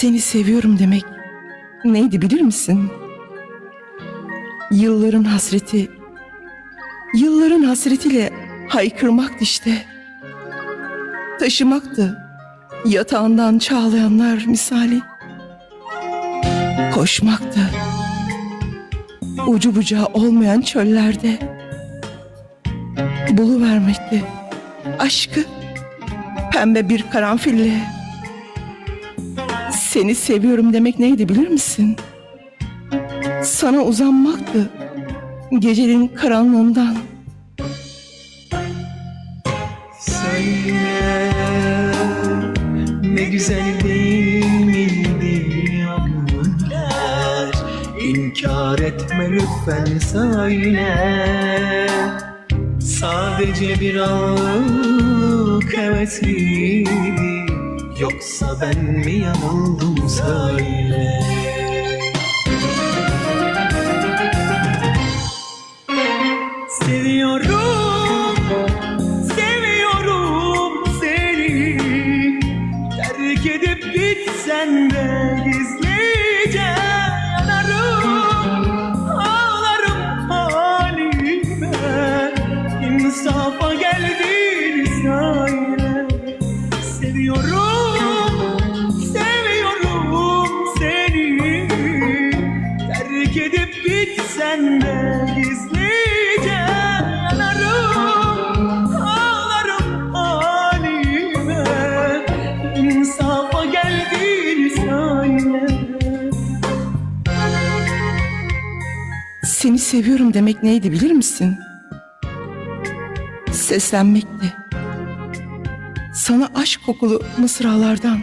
Seni seviyorum demek neydi bilir misin? Yılların hasreti, yılların hasretiyle haykırmaktı işte. Taşımaktı yatağından çağlayanlar misali. Koşmaktı ucu bucağı olmayan çöllerde. Buluvermekti aşkı pembe bir karanfille. Seni seviyorum demek neydi bilir misin? Sana uzanmaktı gecenin karanlığından. Söyle ne güzel değil miydi günler İnkar etme lütfen söyle Sadece bir anlık hevesliydi Yoksa ben mi yanıldım söyle. Seviyorum, seviyorum seni. Terk edip gitsen de gizlice yanarım. Ağlarım halime. İnsafa geldiğini söyle Seni seviyorum demek neydi bilir misin? Seslenmekti. Sana aşk kokulu mısralardan,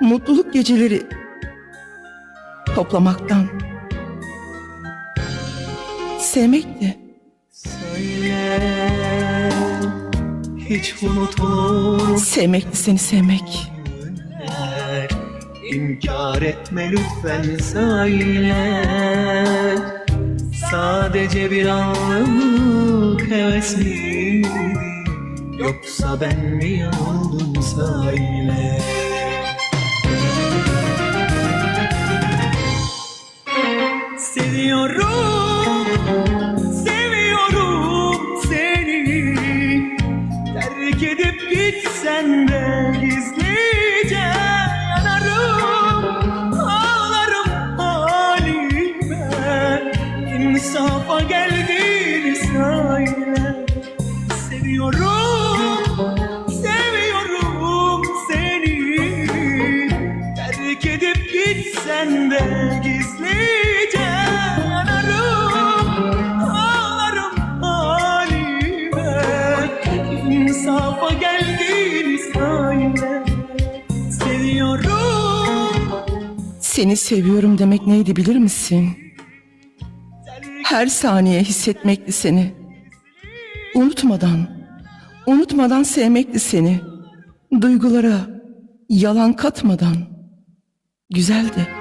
mutluluk geceleri toplamaktan. Sevmekti. Söyle hiç unutulur Sevmekti seni sevmek. İnkar etme lütfen söyle Sadece bir anlık hevesliydi Yoksa ben mi yanıldım söyle gitsen de gizlice Seni seviyorum demek neydi bilir misin? Her saniye hissetmekti seni. Unutmadan, unutmadan sevmekti seni. Duygulara yalan katmadan. Güzeldi.